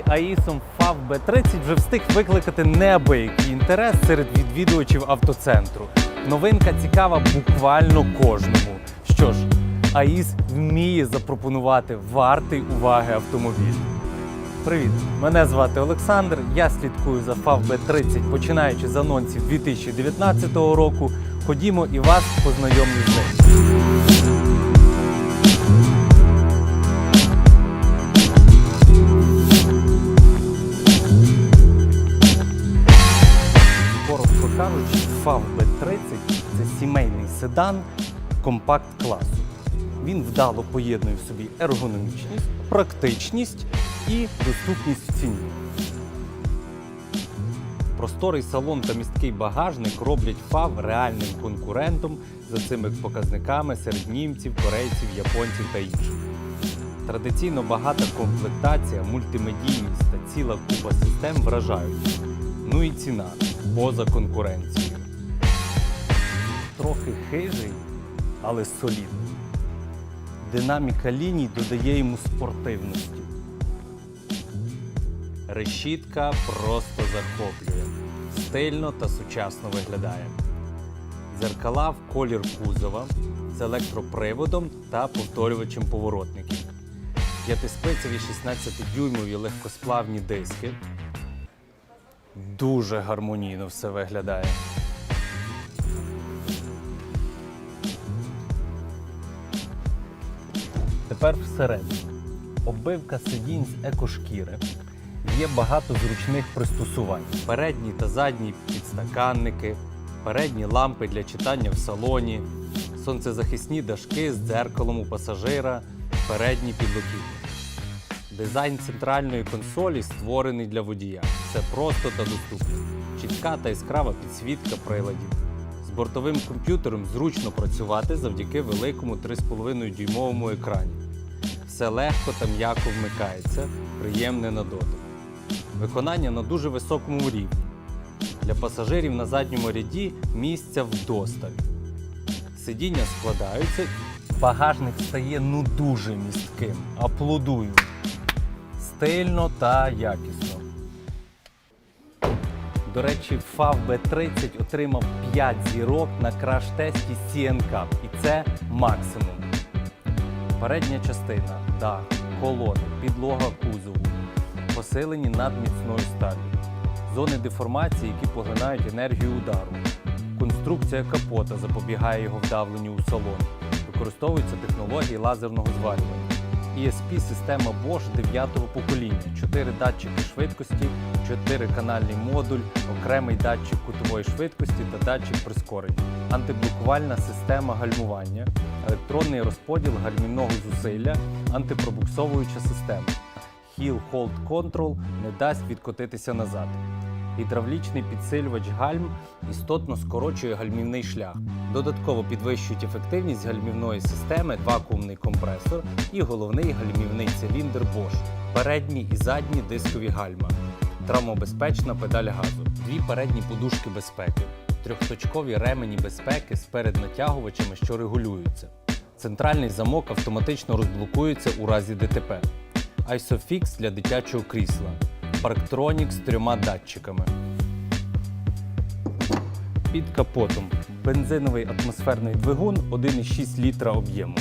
Представлений АІСом FAV B30 вже встиг викликати неабиякий інтерес серед відвідувачів автоцентру. Новинка цікава буквально кожному. Що ж, АІС вміє запропонувати вартий уваги автомобіль. Привіт! Мене звати Олександр. Я слідкую за FAV B30, починаючи з анонсів 2019 року. Ходімо і вас познайомлю з ним. Седан компакт класу. Він вдало поєднує в собі ергономічність, практичність і доступність в ціні. Просторий салон та місткий багажник роблять FAV реальним конкурентом за цими показниками серед німців, корейців, японців та інших. Традиційно багата комплектація, мультимедійність та ціла купа систем вражають. Ну і ціна поза конкуренцією. Трохи хижий, але солідний. Динаміка ліній додає йому спортивності. Решітка просто захоплює. Стильно та сучасно виглядає. Дзеркала в колір кузова з електроприводом та повторювачем поворотників. П'ятиспицеві 16-дюймові легкосплавні диски. Дуже гармонійно все виглядає. Тепер всередині. Оббивка сидінь з екошкіри. Є багато зручних пристосувань. Передні та задні підстаканники, передні лампи для читання в салоні, сонцезахисні дашки з дзеркалом у пасажира, передні підлокітники. Дизайн центральної консолі створений для водія. Все просто та доступно. Чітка та яскрава підсвітка приладів. З бортовим комп'ютером зручно працювати завдяки великому 3,5 дюймовому екрані. Все легко та м'яко вмикається, приємне на дотик. Виконання на дуже високому рівні. Для пасажирів на задньому ряді місця вдосталь. Сидіння складаються, багажник стає ну дуже містким. Аплодую. Стильно та якісно. До речі, FAV B30 отримав 5 зірок на краш-тесті CN Cup. І це максимум. Передня частина, дах, колони, підлога кузову, посилені надміцною сталлю, зони деформації, які поглинають енергію удару. Конструкція капота запобігає його вдавленню у салон. Використовуються технології лазерного зварювання. ESP-система Bosch 9-го покоління, 4 датчики швидкості, 4-канальний модуль, окремий датчик кутової швидкості та датчик прискорення, антиблокувальна система гальмування, електронний розподіл гальмівного зусилля, антипробуксовуюча система. Hill Hold Control не дасть відкотитися назад. Гідравлічний підсилювач гальм істотно скорочує гальмівний шлях. Додатково підвищують ефективність гальмівної системи, вакуумний компресор і головний гальмівний циліндр Bosch, передні і задні дискові гальма, травмобезпечна педаль газу, дві передні подушки безпеки, трьохточкові ремені безпеки з переднатягувачами, що регулюються. Центральний замок автоматично розблокується у разі ДТП. ISOFIX для дитячого крісла. Parktronic з трьома датчиками. Під капотом бензиновий атмосферний двигун 1,6 літра об'єму.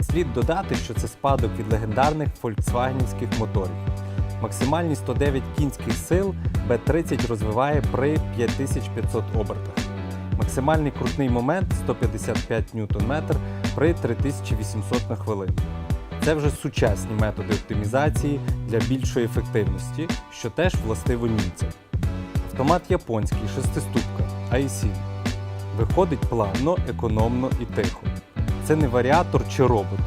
Слід додати, що це спадок від легендарних фольксвагенівських моторів. Максимальні 109 кінських сил B30 розвиває при 5500 обертах. Максимальний крутний момент 155 Нм при 3800 на хвилину. Це вже сучасні методи оптимізації для більшої ефективності, що теж властиво німцям. Автомат японський, шестиступка, IC. Виходить плавно, економно і тихо. Це не варіатор чи робот.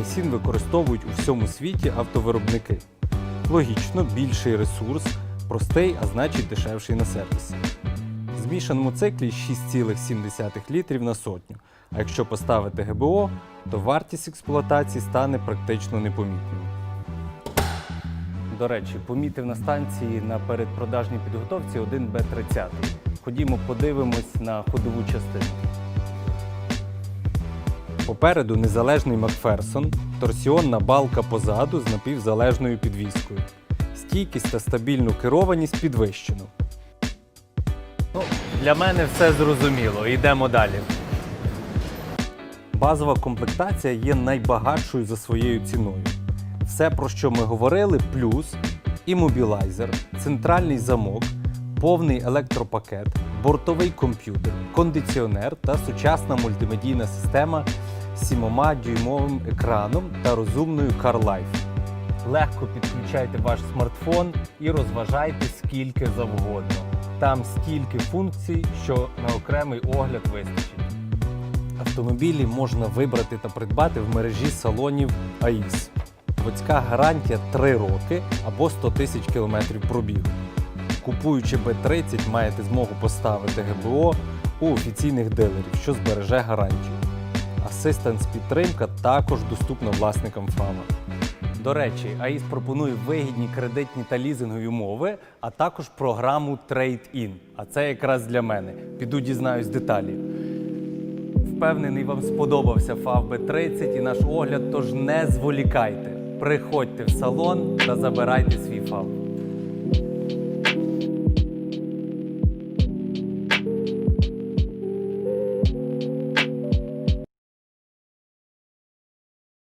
IC використовують у всьому світі автовиробники. Логічно, більший ресурс, простий, а значить дешевший на сервісі. В змішаному циклі 6,7 літрів на сотню. А якщо поставити ГБО, то вартість експлуатації стане практично непомітною. До речі, помітив на станції на передпродажній підготовці один Б-30. Ходімо подивимось на ходову частину. Попереду незалежний Макферсон, торсіонна балка позаду з напівзалежною підвіскою. Стійкість та стабільну керованість підвищено. Ну, для мене все зрозуміло. Йдемо далі. Базова комплектація є найбагатшою за своєю ціною. Все, про що ми говорили, плюс іммобілайзер, центральний замок, повний електропакет, бортовий комп'ютер, кондиціонер та сучасна мультимедійна система з 7-дюймовим екраном та розумною CarLife. Легко підключайте ваш смартфон і розважайте скільки завгодно. Там стільки функцій, що на окремий огляд вистачить. Автомобілі можна вибрати та придбати в мережі салонів АІС. Водська гарантія 3 роки або 100 тисяч кілометрів пробігу. Купуючи Б30, маєте змогу поставити ГБО у офіційних дилерів, що збереже гарантію. Асистенс підтримка також доступна власникам ФАМа. До речі, АІС пропонує вигідні кредитні та лізингові умови, а також програму Trade-in. А це якраз для мене. Піду дізнаюсь деталі. Впевнений, вам сподобався FAV B30 і наш огляд, тож не зволікайте. Приходьте в салон та забирайте свій FAV.